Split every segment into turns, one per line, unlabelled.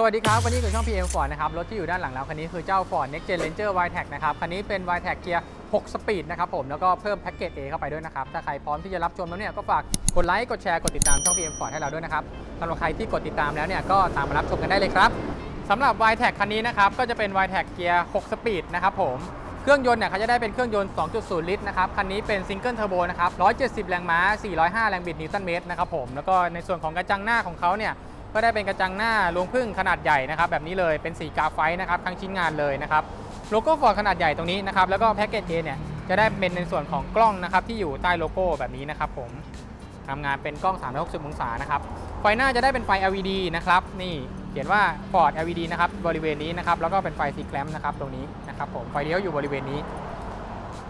สวัสดีครับ วันนี้คือช่อง PM Ford นะครับ รถที่อยู่ด้านหลังเราคันนี้คือเจ้า Ford Next Gen Ranger y t e c นะครับ คันนี้เป็น y t e c เกียร์ 6 สปีดนะครับผม แล้วก็เพิ่มแพ็กเกจ A เข้าไปด้วยนะครับ ถ้าใครพร้อมที่จะรับชมแล้วเนี่ย ก็ฝากกดไลค์ กดแชร์ กดติดตามช่อง PM Ford ให้เราด้วยนะครับสำหรับใครที่กดติดตามแล้วเนี่ย ก็ตามมารับชมกันได้เลยครับสำหรับ y t e c คันนี้นะครับ ก็จะเป็น y t e c เกียร์ 6 สปีดนะครับผม เครื่องยนต์เนี่ยเขาจะได้เป็นเครื่องยนต์ 2.0 ลิตรนะครับ คันนี้เป็นซิงเกิลเทอร์โบนะครับ170 แรงม้า 405 แรงบิดนิวตันเมตรนะครับผม แล้วก็ในส่วนของกระจังหน้าของเขาเนี่ย ก็ได้เป็นกระจังหน้าลวงพึ่งขนาดใหญ่นะครับแบบนี้เลยเป็นสีกาไฟท์นะครับทั้งชิ้นงานเลยนะครับโลโก้ฟอร์ดขนาดใหญ่ตรงนี้นะครับแล้วก็แพ็กเกจเอเนี่ยจะได้เป็นในส่วนของกล้องนะครับที่อยู่ใต้โลโก้แบบนี้นะครับผมทำงานเป็นกล้อง 360 องศานะครับไฟหน้าจะได้เป็นไฟ LED นะครับนี่เขียนว่า Ford LED นะครับบริเวณนี้นะครับแล้วก็เป็นไฟสีแกลมนะครับตรงนี้นะครับผมไฟเลี้ยวอยู่บริเวณนี้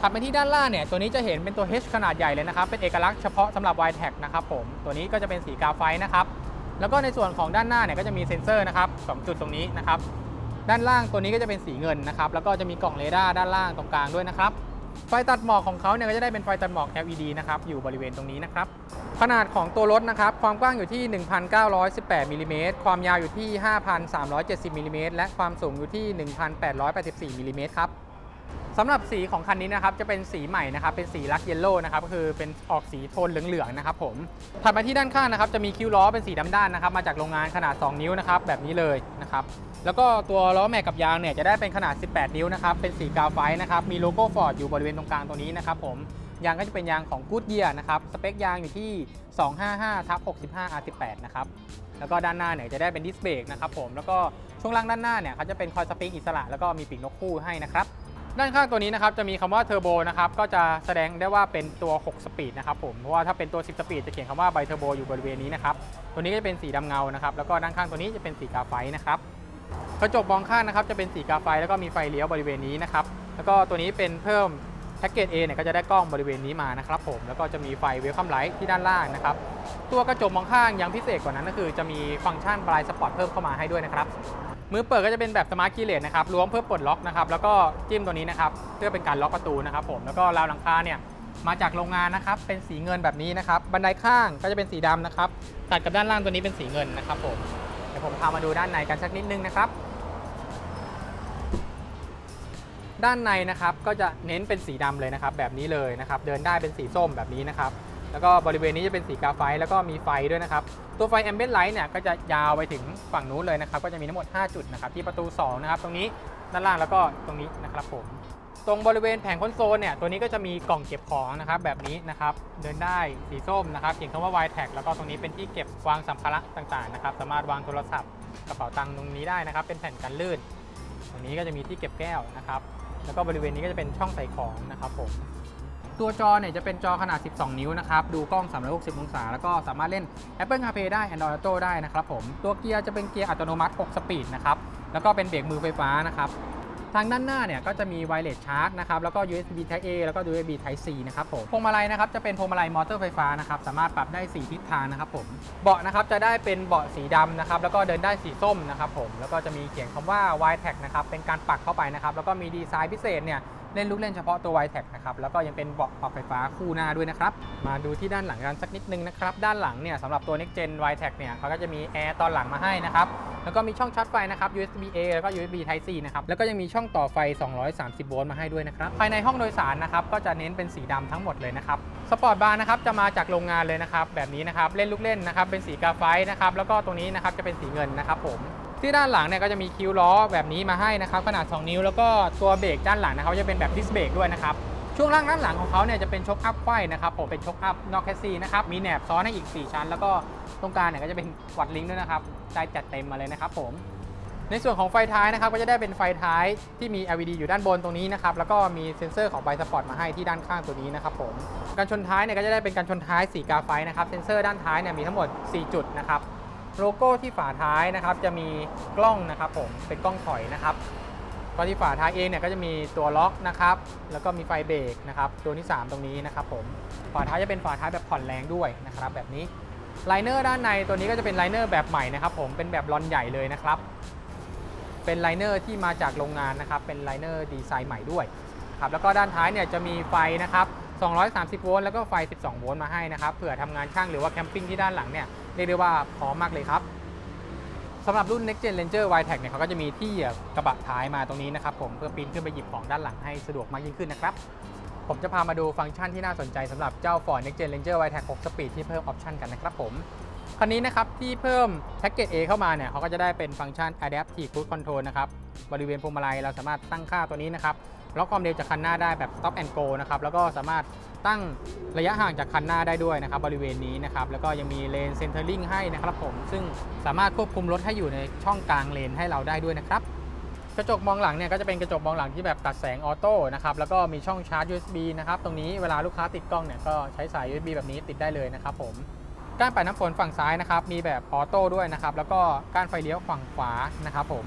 ถัดไปที่ด้านล่างเนี่ยตัวนี้จะเห็นเป็นตัว H ขนาดใหญ่เลยนะครับเป็นเอกลักษณ์เฉพาะสำหรับ y t e c นะครับผมตัวนี้ก็จะเป็นสีกาไฟนะครับ แล้วก็ในส่วนของด้านหน้าเนี่ยก็จะมีเซ็นเซอร์นะครับสองจุดตรงนี้นะครับ ด้านล่างตัวนี้ก็จะเป็นสีเงินนะครับ แล้วก็จะมีกล่องเรดาร์ด้านล่างตรงกลางด้วยนะครับ ไฟตัดหมอกของเขาเนี่ยก็จะได้เป็นไฟตัดหมอก LED นะครับ อยู่บริเวณตรงนี้นะครับ ขนาดของตัวรถนะครับ ความกว้างอยู่ที่ 1,918มิลลิเมตร ความยาวอยู่ที่ 5,370มิลลิเมตร และความสูงอยู่ที่ 1,884มิลลิเมตรครับ สำหรับสีของคันนี้นะครับจะเป็นสีใหม่นะครับเป็นสีลักเยลโล่นะครับก็คือเป็นออกสีโทนเหลืองๆนะครับผมถัดมาที่ด้านข้างนะครับจะมีคิ้วล้อเป็นสีดำด้านนะครับมาจากโรงงานขนาด 2 นิ้วนะครับแบบนี้เลยนะครับแล้วก็ตัวล้อแม็กกับยางเนี่ยจะได้เป็นขนาด 18 นิ้วนะครับเป็นสีกาวไฟท์นะครับมีโลโก้ฟอร์ดอยู่บริเวณตรงกลางตรงนี้นะครับผมยางก็จะเป็นยางของกูดเยียนะครับสเปคยางอยู่ที่ 255ทับ65 R18 นะครับแล้วก็ด้านหน้าเนี่ยจะได้เป็นดิสเบรกนะครับผมแล้วก็ช่วงล่างด้านหน้าเนี่ยเขาจะเป็นคอยสปริงอิสระ แล้วก็มีปีกนกคู่ให้นะครับ ด้านข้างตัวนี้นะครับจะมีคำว่าเทอร์โบนะครับก็จะแสดงได้ว่าเป็นตัว 6 สปีดนะครับผมเพราะว่าถ้าเป็นตัว 10 สปีดจะเขียนคำว่าไบเทอร์โบอยู่บริเวณนี้นะครับตัวนี้ก็จะเป็นสีดำเงานะครับแล้วก็ด้านข้างตัวนี้จะเป็นสีกาไฟนะครับกระจกมองข้างนะครับจะเป็นสีกาไฟแล้วก็มีไฟเลี้ยวบริเวณนี้นะครับแล้วก็ตัวนี้เป็นเพิ่มแพ็กเกจ A เนี่ยก็จะได้กล้องบริเวณนี้มานะครับผมแล้วก็จะมีไฟเวลคัมไลท์ที่ด้านล่างนะครับตัวกระจกมองข้างยังพิเศษกว่านั้นก็คือจะมีฟังก์ชันบลายสปอร์ตเพิ่มเข้ามาให้ด้วยนะครับ มือเปิดก็จะเป็นแบบสมาร์ทคีย์เลสนะครับล้วงเพื่อปลดล็อกนะครับแล้วก็จิ้มตัวนี้นะครับเพื่อเป็นการล็อกประตูนะครับผมแล้วก็ราวหลังคาเนี่ยมาจากโรงงานนะครับเป็นสีเงินแบบนี้นะครับบันไดข้างก็จะเป็นสีดำนะครับตัดกับด้านล่างตัวนี้เป็นสีเงินนะครับผมเดี๋ยวผมพามาดูด้านในกันสักนิดนึงนะครับ ด้านในนะครับก็จะเน้นเป็นสีดำเลยนะครับ แบบนี้เลยนะครับ เดินได้เป็นสีส้มแบบนี้นะครับ แล้วก็บริเวณนี้จะเป็นสีกาไฟแล้วก็มีไฟด้วยนะครับ ตัวไฟแอมเบ t ไลท์เนี่ยก็จะยาวไปถึงฝั่งนู้นเลยนะครับ ก็จะมีทั้งหมด 5 จุดนะครับ ที่ประตู 2 นะครับ ตรงนี้ด้านล่างแล้วก็ตรงนี้นะครับผม ตรงบริเวณแผงคอนโซลเนี่ย ตัวนี้ก็จะมีกล่องเก็บของนะครับแบบนี้นะครับ เดินได้สีส้มนะครับเขียนคำว่า y t a g แล้วก็ตรงนี้เป็นที่เก็บวางสัมภาระต่างๆนะครับ สามารถวางโทรศัพท์กระเป๋าตังค์ตรงนี้ได้นะครับ เป็นแผ่นกันลื่น ตรงนี้ก็จะมีที่เก็บแก้วนะครับ แล้วก็บริเวณนี้ก็จะเป็นช่องใส่ของนะครับผม ตัวจอเนี่ยจะเป็นจอขนาด 12 นิ้วนะครับ ดูกล้อง 360 องศา แล้วก็สามารถเล่น Apple CarPlay ได้ Android Auto ได้นะครับผม ตัวเกียร์จะเป็นเกียร์อัตโนมัติ 6 สปีดนะครับ แล้วก็เป็นเบรกมือไฟฟ้านะครับ ทางด้านหน้าเนี่ยก็จะมีไวเลสชาร์จนะครับแล้วก็ USB Type A แล้วก็ USB Type C นะครับผมพวงมาลัยนะครับจะเป็นพวงมาลัยมอเตอร์ไฟฟ้านะครับสามารถปรับได้ 4 ทิศทางนะครับผมเบาะนะครับจะได้เป็นเบาะสีดำนะครับแล้วก็เดินได้สีส้มนะครับผมแล้วก็จะมีเขียนคำว่า y t a g นะครับเป็นการปักเข้าไปนะครับแล้วก็มีดีไซน์พิเศษเนี่ยเล่นลูกเล่นเฉพาะตัว y t a g นะครับแล้วก็ยังเป็นเบาะปรับไฟฟ้าคู่หน้าด้วยนะครับมาดูที่ด้านหลังกันสักนิดนึงนะครับด้านหลังเนี่ยสำหรับตัว Next Gen y t a g เนี่ยเขาก็จะมีแอร์ตอนหลังมาให้นะครับ แล้วก็มีช่องชาร์จไฟนะครับ USB A แล้วก็ USB Type C นะครับ แล้วก็ยังมีช่องต่อไฟ 230 โวลต์มาให้ด้วยนะครับ ภายในห้องโดยสารนะครับ ก็จะเน้นเป็นสีดำทั้งหมดเลยนะครับ สปอร์ตบาร์นะครับจะมาจากโรงงานเลยนะครับ แบบนี้นะครับ เล่นลูกเล่นนะครับ เป็นสีกาไฟนะครับ แล้วก็ตรงนี้นะครับจะเป็นสีเงินนะครับผมที่ด้านหลังเนี่ยก็จะมีคิ้วล้อแบบนี้มาให้นะครับขนาด 2 นิ้ว แล้วก็ตัวเบรกด้านหลังนะครับจะเป็นแบบดิสเบรกด้วยนะครับ ช่วงล่างด้านหลังของเขาเนี่ยจะเป็นช็อคอัพไขว้นะครับผมเป็นช็อคอัพนอกแคสซีนะครับมีแหนบซ้อนให้อีก 4 ชั้น แล้วก็ตรงกลางเนี่ยก็จะเป็นวัดลิงก์ด้วยนะครับได้จัดเต็มมาเลยนะครับผมในส่วนของไฟท้ายนะครับก็จะได้เป็นไฟท้ายที่มี LED อยู่ด้านบนตรงนี้นะครับแล้วก็มีเซ็นเซอร์ของไบสปอร์ตมาให้ที่ด้านข้างตัวนี้นะครับผมการชนท้ายเนี่ยก็จะได้เป็นการชนท้ายสีกาไฟนะครับเซ็นเซอร์ด้านท้ายเนี่ยมีทั้งหมด 4 จุดนะครับโลโก้ที่ฝาท้ายนะครับจะมีกล้องนะครับผมเป็นกล้องถอยนะครับ ก็ที่ฝาท้ายเองเนี่ยก็จะมีตัวล็อกนะครับ แล้วก็มีไฟเบรกนะครับตัวที่ 3 ตรงนี้นะครับผมฝาท้ายจะเป็นฝาท้ายแบบผ่อนแรงด้วยนะครับแบบนี้ไลเนอร์ด้านในตัวนี้ก็จะเป็นไลเนอร์แบบใหม่นะครับผมเป็นแบบลอนใหญ่เลยนะครับ เป็นไลเนอร์ที่มาจากโรงงานนะครับ เป็นไลเนอร์ดีไซน์ใหม่ด้วยครับแล้วก็ด้านท้ายเนี่ยจะมีไฟนะครับ 230 โวลต์แล้วก็ไฟ 12 โวลต์มาให้นะครับเผื่อทำงานช่างหรือว่าแคมปิ้งที่ด้านหลังเนี่ยเรียกได้ว่าพร้อมมากเลยครับ สำหรับรุ่น Next Gen Ranger y t e c เนี่ยเขาก็จะมีที่เหยียบกระบะท้ายมาตรงนี้นะครับผมเพื่อปีนขึ้นไปหยิบของด้านหลังให้สะดวกมากยิ่งขึ้นนะครับ ผมจะพามาดูฟังก์ชันที่น่าสนใจสำหรับเจ้า Ford Next Gen Ranger y t e c 6 Speed ที่เพิ่มออปชันกันนะครับผมคันนี้นะครับที่เพิ่มแพ็กเกจ A เข้ามาเนี่ยเขาก็จะได้เป็นฟังก์ชัน Adaptive Cruise Control นะครับบริเวณพวงมาลัยเราสามารถตั้งค่าตัวนี้นะครับล็อกความเร็วจากคันหน้าได้แบบ Stop and Go นะครับแล้วก็สามารถ ตั้งระยะห่างจากคันหน้าได้ด้วยนะครับบริเวณนี้นะครับแล้วก็ยังมีเลนเซนเตอร์ลิงให้นะครับผมซึ่งสามารถควบคุมรถให้อยู่ในช่องกลางเลนให้เราได้ด้วยนะครับกระจกมองหลังเนี่ยก็จะเป็นกระจกมองหลังที่แบบตัดแสงออโต้นะครับแล้วก็มีช่องชาร์จ USB นะครับตรงนี้เวลาลูกค้าติดกล้องเนี่ยก็ใช้สาย USB แบบนี้ติดได้เลยนะครับผมก้านปัดน้ำฝนฝั่งซ้ายนะครับมีแบบออโต้ด้วยนะครับแล้วก็ก้านไฟเลี้ยวฝั่งขวานะครับผม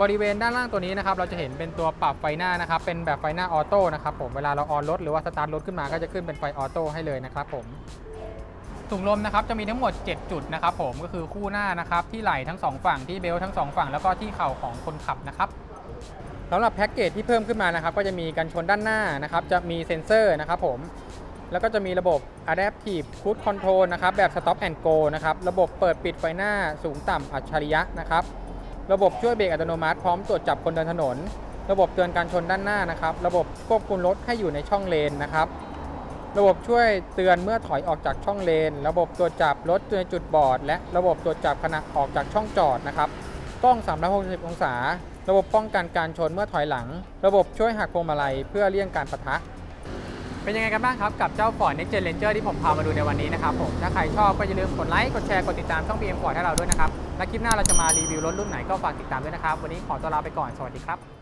บริเวณด้านล่างตัวนี้นะครับเราจะเห็นเป็นตัวปรับไฟหน้านะครับเป็นแบบไฟหน้าออโต้นะครับผมเวลาเราออนรถหรือว่าสตาร์ทรถขึ้นมาก็จะขึ้นเป็นไฟออโต้ให้เลยนะครับผมถุงลมนะครับจะมีทั้งหมด 7 จุดนะครับผมก็คือคู่หน้านะครับที่ไหล่ทั้ง 2 ฝั่งที่เบลทั้ง 2 ฝั่งแล้วก็ที่เข่าของคนขับนะครับสำหรับแพ็กเกจที่เพิ่มขึ้นมานะครับก็จะมีกันชนด้านหน้านะครับจะมีเซ็นเซอร์นะครับผมแล้วก็จะมีระบบ Adaptive Cruise Control นะครับแบบ Stop and Go นะครับระบบเปิดปิดไฟหน้าสูงต่ำอัจฉริยะนะครับ ระบบช่วยเบรกอัตโนมัติพร้อมตรวจจับคนเดินถนน ระบบเตือนการชนด้านหน้านะครับ ระบบควบคุมรถให้อยู่ในช่องเลนนะครับ ระบบช่วยเตือนเมื่อถอยออกจากช่องเลน ระบบตรวจจับรถในจุดบอด และระบบตรวจจับขณะออกจากช่องจอดนะครับ กล้อง360องศา ระบบป้องกันการชนเมื่อถอยหลัง ระบบช่วยหักพวงมาลัยเพื่อเลี่ยงการปะทะเป็นยังไงกันบ้างครับ กับเจ้า Ford Next Gen Ranger ที่ผมพามาดูในวันนี้นะครับผม ถ้าใครชอบก็อย่าลืมกดไลค์ กดแชร์ กดติดตามช่อง PM Ford ให้เราด้วยนะครับ และคลิปหน้าเราจะมารีวิวรถรุ่นไหนก็ฝากติดตามด้วยนะครับ วันนี้ขอตัวลาไปก่อน สวัสดีครับ